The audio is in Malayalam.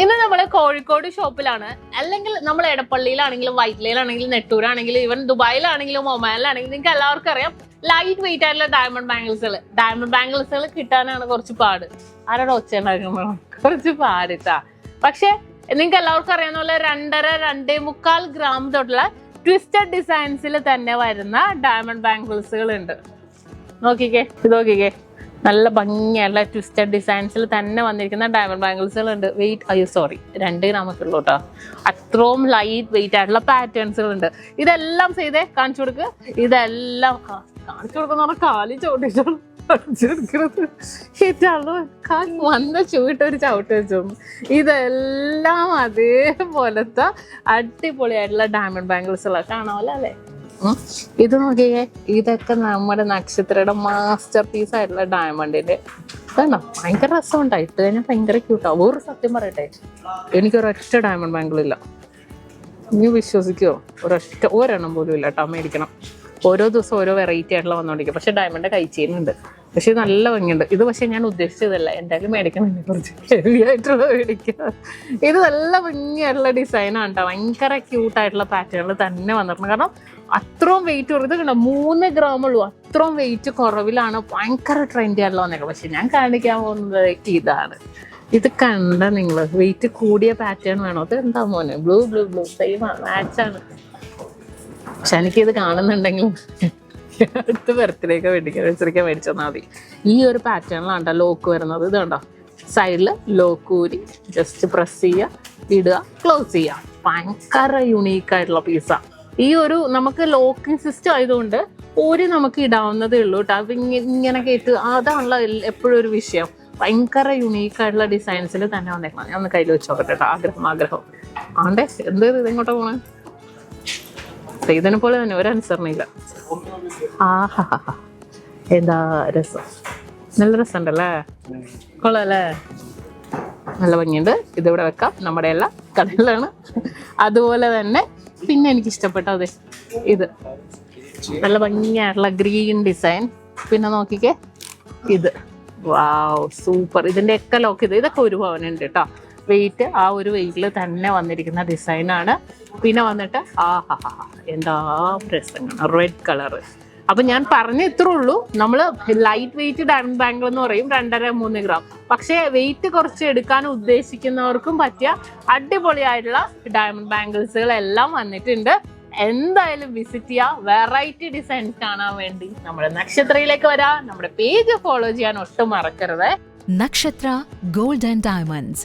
ഇന്ന് നമ്മൾ കോഴിക്കോട് ഷോപ്പിലാണ്. അല്ലെങ്കിൽ നമ്മൾ എടപ്പള്ളിയിലാണെങ്കിലും വൈറ്റിലയിലാണെങ്കിലും നെട്ടൂരാണെങ്കിലും ഈവൻ ദുബായിലാണെങ്കിലും ഒമാനിലാണെങ്കിലും നിങ്ങൾക്ക് എല്ലാവർക്കും അറിയാം ലൈറ്റ് വെയിറ്റ് ആയിട്ടുള്ള ഡയമണ്ട് ബാംഗിൾസുകൾ ഡയമണ്ട് ബാംഗിൾസുകൾ കിട്ടാനാണ് കുറച്ച് പാട്. ആരോട് ഒച്ച കുറച്ച് പാടിട്ടാ. പക്ഷെ നിങ്ങൾക്ക് എല്ലാവർക്കും അറിയാവുന്ന പോലെ രണ്ടര രണ്ടേ മുക്കാൽ ഗ്രാം തൊട്ടുള്ള ട്വിസ്റ്റഡ് ഡിസൈൻസിൽ തന്നെ വരുന്ന ഡയമണ്ട് ബാംഗിൾസുകൾ ഉണ്ട്. നോക്കിക്കേ ഇത് നോക്കിക്കേ. നല്ല ഭംഗിയുള്ള ട്വിസ്റ്റഡ് ഡിസൈൻസിൽ തന്നെ വന്നിരിക്കുന്ന ഡയമണ്ട് ബാംഗിൾസുകൾ ഉണ്ട് വെയിറ്റ് അയ്യോ സോറി രണ്ട് ഗ്രാമൊക്കെ ഉള്ളൂ കേട്ടോ അത്രയും ലൈറ്റ് വെയിറ്റ് ആയിട്ടുള്ള പാറ്റേൺസുകളുണ്ട് ഇതെല്ലാം ചെയ്തേ കാണിച്ചു കൊടുക്ക്. ഇതെല്ലാം കാണിച്ചു കൊടുക്കുന്ന പറഞ്ഞാൽ കാലി കാൽ വന്ന ചൂട്ട് ഒരു ചവിട്ട് വെച്ചു. ഇതെല്ലാം അതേപോലത്തെ അടിപൊളിയായിട്ടുള്ള ഡയമണ്ട് ബാംഗിൾസുകളാണ് കാണാമല്ലോ അല്ലേ. ഇത് നോക്കിയേ ഇതൊക്കെ നമ്മുടെ നക്ഷത്രയുടെ മാസ്റ്റർ പീസ് ആയിട്ടുള്ള ഡയമണ്ടിന്റെ ഇതാണോ ഭയങ്കര രസമുണ്ടാ. ഇട്ട് കഴിഞ്ഞാൽ ഭയങ്കര ക്യൂട്ടാ ഒരു സത്യം പറയട്ടെ എനിക്കൊരൊറ്റ ഡയമണ്ട് ബാങ്കിളില്ല നീ വിശ്വസിക്കുമോ ഒരൊറ്റ ഒരെണ്ണം പോലും ഇല്ല കേട്ടോ. മേടിക്കണം. ഓരോ ദിവസം ഓരോ വെറൈറ്റി ആയിട്ടുള്ള വന്നോണ്ടിരിക്കും. പക്ഷെ ഡയമണ്ട് കഴിച്ചേനുണ്ട് പക്ഷെ നല്ല ഭംഗിയുണ്ട്. ഇത് പക്ഷെ ഞാൻ ഉദ്ദേശിച്ചതല്ല. എന്തായാലും മേടിക്കണം എന്നെ കുറച്ച്. ഹെവി ആയിട്ടുള്ള മേടിക്കുക ഇത് നല്ല ഭംഗിയായിട്ടുള്ള ഡിസൈനാണ് കേട്ടോ ഭയങ്കര ക്യൂട്ടായിട്ടുള്ള പാറ്റേണിൽ തന്നെ വന്നിട്ടുണ്ട്. കാരണം അത്രയും വെയിറ്റ് കുറവ്. കണ്ടോ? മൂന്ന് ഗ്രാം ഉള്ളൂ. അത്രയും വെയിറ്റ് കുറവിലാണ് ഭയങ്കര ട്രെൻഡി ആയിട്ടുള്ള വന്നേക്കുന്നത്. പക്ഷെ ഞാൻ കാണിക്കാൻ പോകുന്നത് ഇതാണ്. ഇത് കണ്ട നിങ്ങൾ വെയിറ്റ് കൂടിയ പാറ്റേൺ വേണോ? അത് എന്താ മോനെ ബ്ലൂ ബ്ലൂ ബ്ലൂ സെയിം മാച്ചാണ് പക്ഷെ എനിക്കിത് കാണുന്നുണ്ടെങ്കിൽ അടുത്ത ബർത്ത്ഡേക്ക് മേടിക്കാൻ മേടിച്ചു മേടിച്ചാൽ മതി. ഈ ഒരു പാറ്റേണിലാണ് കേട്ടോ ലോക്ക് വരുന്നത്. ഇത് കണ്ടോ? സൈഡിൽ ഊരി ജസ്റ്റ് പ്രസ് ചെയ്യുക ഇടുക ക്ലോസ് ചെയ്യുക ഭയങ്കര യുണീക്ക് ആയിട്ടുള്ള പീസാണ് ഈ ഒരു നമുക്ക് ലോക്കിംഗ് സിസ്റ്റം ആയതുകൊണ്ട് ഒരു നമുക്ക് ഇടാവുന്നതേ ഉള്ളൂ കേട്ടോ. ഇങ്ങനെ കേട്ട് അതാണല്ലോ എപ്പോഴും ഒരു വിഷയം. ഭയങ്കര യുണീക്ക് ആയിട്ടുള്ള ഡിസൈൻസിൽ തന്നെ വന്നേക്കണം. ഞാൻ ഒന്ന് കയ്യിൽ വെച്ച് നോക്കട്ടെ കേട്ടോ. ആഗ്രഹം ആഗ്രഹം. ആണ്ടേ എന്ത് ഇതെങ്ങോട്ടാ പോണേ? ഇതിനെ പോലെ തന്നെ ഒരു അനുസരണയില്ല ആഹാ എന്താ രസം? നല്ല രസമുണ്ടല്ലേ? കൊള്ളാല്ലേ? നല്ല ഭംഗിയുണ്ട്. ഇതിവിടെ വെക്കാം. നമ്മുടെ എല്ലാം കടലാണ് അതുപോലെ തന്നെ പിന്നെ എനിക്ക് ഇഷ്ടപ്പെട്ട അതെ ഇത്. നല്ല ഭംഗിയായിട്ടുള്ള ഗ്രീൻ ഡിസൈൻ. പിന്നെ നോക്കിക്കേ ഇത്. Wow super. ഇതിന്റെ ഒക്കെ ലോക്ക് ഇത് ഇതൊക്കെ ഒരു പവനുണ്ട് കേട്ടോ. വെയിറ്റ് ആ ഒരു വെയിറ്റിൽ തന്നെ വന്നിരിക്കുന്ന ഡിസൈനാണ്. പിന്നെ വന്നിട്ട് ആ ഹാ ഹാ എന്താ രസമാണ് റെഡ് കളറ് അപ്പൊ ഞാൻ പറഞ്ഞ ഇത്രേ ഉള്ളൂ നമ്മൾ ലൈറ്റ് വെയിറ്റ് ഡയമണ്ട് ബാങ്കിൾ എന്ന് പറയും രണ്ടര മൂന്ന് ഗ്രാം പക്ഷേ വെയിറ്റ് കുറച്ച് എടുക്കാൻ ഉദ്ദേശിക്കുന്നവർക്കും പറ്റിയ അടിപൊളിയായിട്ടുള്ള ഡയമണ്ട് ബാംഗിൾസുകൾ എല്ലാം വന്നിട്ടുണ്ട്. എന്തായാലും വിസിറ്റ് ചെയ്യുക വെറൈറ്റി ഡിസൈൻസ് കാണാൻ വേണ്ടി നമ്മുടെ നക്ഷത്രയിലേക്ക് വരാ. നമ്മുടെ പേജ് ഫോളോ ചെയ്യാൻ ഒട്ടും മറക്കരുത്. നക്ഷത്ര ഗോൾഡ് ആൻഡ് Diamonds,